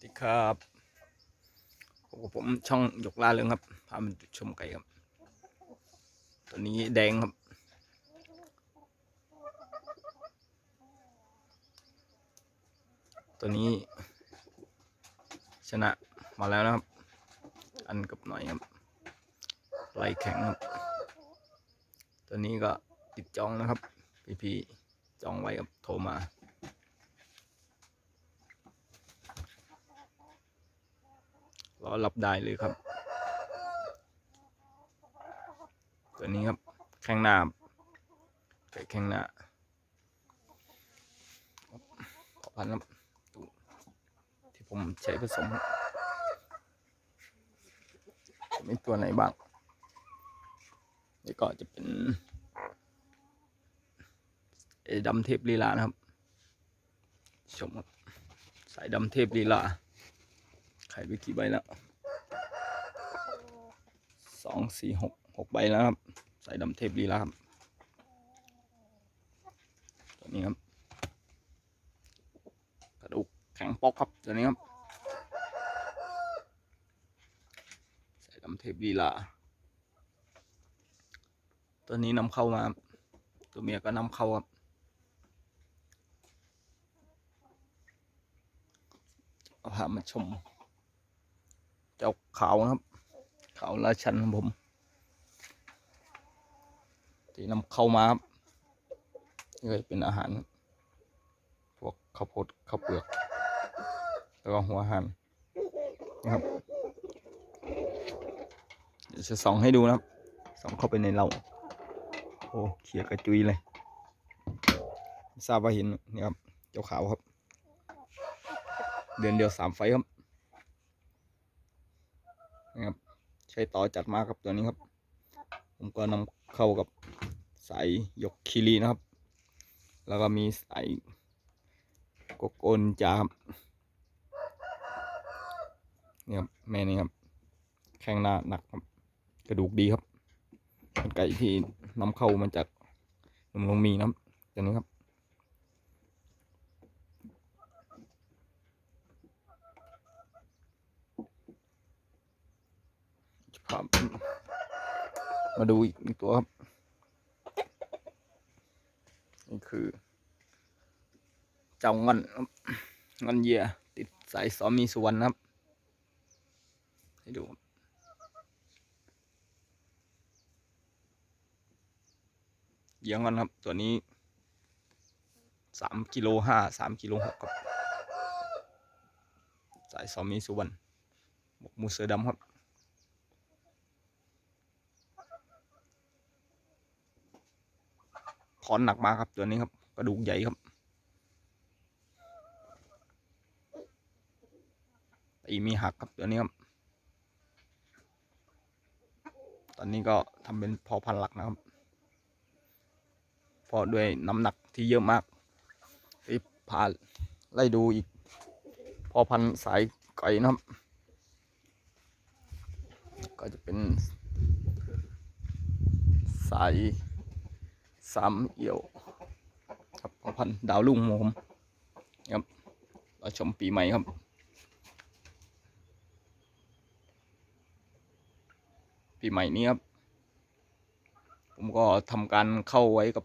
สวัสดีครับพบกับผมช่องหยกล่าเรืองครับ พามาชมไก่ครับ ตัวนี้แดงครับ ตัวนี้ ชนะมาแล้วนะครับ อันกับหน่อยครับไหลแข็งครับ ตัวนี้ก็ติดจองนะครับ พี่ๆจองไว้ครับโทรมา รอรับได้เลยครับ ตัวนี้ครับแข้งหน้าไก่แข้งหน้าขอพันครับที่ผมใช้ผสมจะมีตัวไหนบ้างนี่ก็จะเป็นไอ้ดำเทพลีลานะครับ ชมครับสายดำเทพลีลา ขายไปกี่ใบแล้วสองสี่หกหกใบแล้วครับ ใส่ดำเทปลีล้วครับตัวนี้ครับ กระดูกแข็งปอกครับตัวนี้ครับ ใส่ดำเทปลีลาตัวนี้นำเข้ามาครับตัวเมียก็นำเข้าครับเอาพามาชม เจ้าขาวนะครับ ขาวราชันผมที่นำเข้ามาครับนี่ก็เป็นอาหารพวกข้าวโพดข้าวเปลือก แล้วก็หัวหารนะครับเดี๋ยวจะส่องให้ดูนะครับส่องเข้าไปในเราโอ้เขียกระจุยเลยทราบว่าเห็นนี่ครับเจ้าขาวครับ เดือนเดียวสามไฟครับ นะครับ ใช้ต่อจัดมาครับตัวนี้ครับ ผมก็นำเข้ากับสายยกคีรีนะครับ แล้วก็มีสายกกโอนจาครับนี่ครับแม่นี่ครับ แข้งหน้าหนักครับ กระดูกดีครับเป็นไก่ที่นำเข้ามาจากนมลงมีนะครับตัวนี้ครับ ครับ มาดูอีกหนึ่งตัวครับ นี่คือ เจ้างอนครับงอนเยียติดสายสอมีสุวรรณครับ ให้ดูเยียงอนครับ ตัวนี้สามกิโลห้าสามกิโลหกครับ สายสอมีสุวรรณบกมูเสือดำครับ อนหนักมาครับตัวนี้ครับกระดูกใหญ่ครับตีมีหักครับตัวนี้ครับ ตอนนี้ก็ทำเป็นพอพันหลักนะครับพราะด้วยน้ำหนักที่เยอะมากที่พาไล่ดูอีก พอพันสายไก่นะครับ ก็จะเป็นสาย สามเอี่ยวครับพอพันดาวลุ่งของผมครับเราชมปีใหม่ครับปีใหม่นี้ครับ ผมก็ทำการเข้าไว้กับ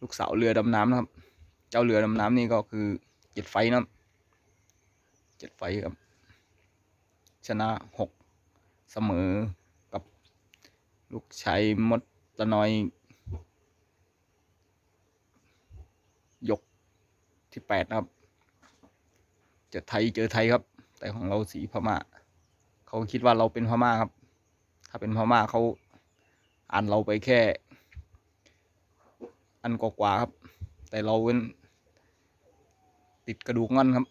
ลูกสาวเรือดำน้ำนะครับ เจ้าเรือดำน้ำนี่ก็คือเจ็ดไฟนะครับเจ็ดไฟครับ ชนะหกเสมอกับ ลูกชายมดตะนอย ยกที่แปดนะครับจอไทยเจอไทยครับ แต่ของเราสีพม่า เขาคิดว่าเราเป็นพม่าครับ ถ้าเป็นพม่าเขาอ่านเราไปแค่ อันกว่าครับ แต่เราเป็นติดกระดูกงอนครับ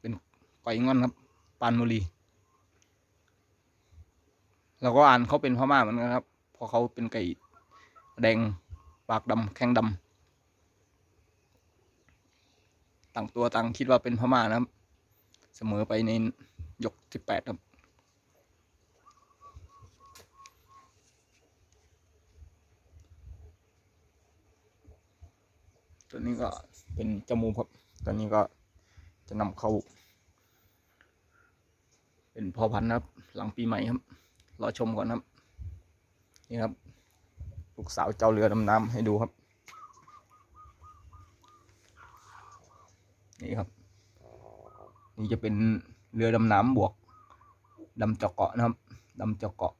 เป็นไก่ง่อนครับ ปานบุรีเราก็อ่านเขาเป็นพม่าเหมือนกันครับ เพราะเขาเป็นไก่แดงปากดำแข้งดำ ต่างตัวต่างคิดว่าเป็นพม่านะครับ เสมอไปในยกที่แปดครับตัวนี้ก็เป็นจมูกครับตัวนี้ก็จะนำเข้า เป็นพอพันธุ์นะครับ หลังปีใหม่ครับ รอชมก่อนครับ นี่ครับ ลูกสาวเจ้าเรือดำน้ำให้ดูครับ นี่ครับ นี่จะเป็นเรือดำน้ำบวกดำเจาะเกาะนะครับดำเจาะเกาะ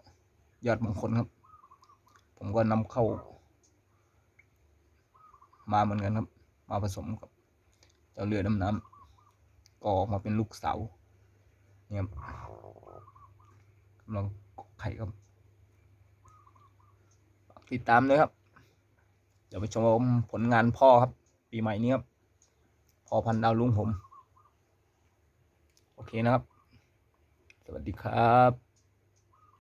ยอดมงคลครับ ผมก็นำเข้า มาเหมือนกันครับ มาผสมกับเจ้าเรือดำน้ำก็ออกมาเป็นลูกเสาเนี่ยครับกำลังไข่ครับติดตามด้วยครับ เดี๋ยวไปชมผลงานพ่อครับ ปีใหม่นี้ครับ พ่อพันดาวลุงผม โอเคนะครับ สวัสดีครับ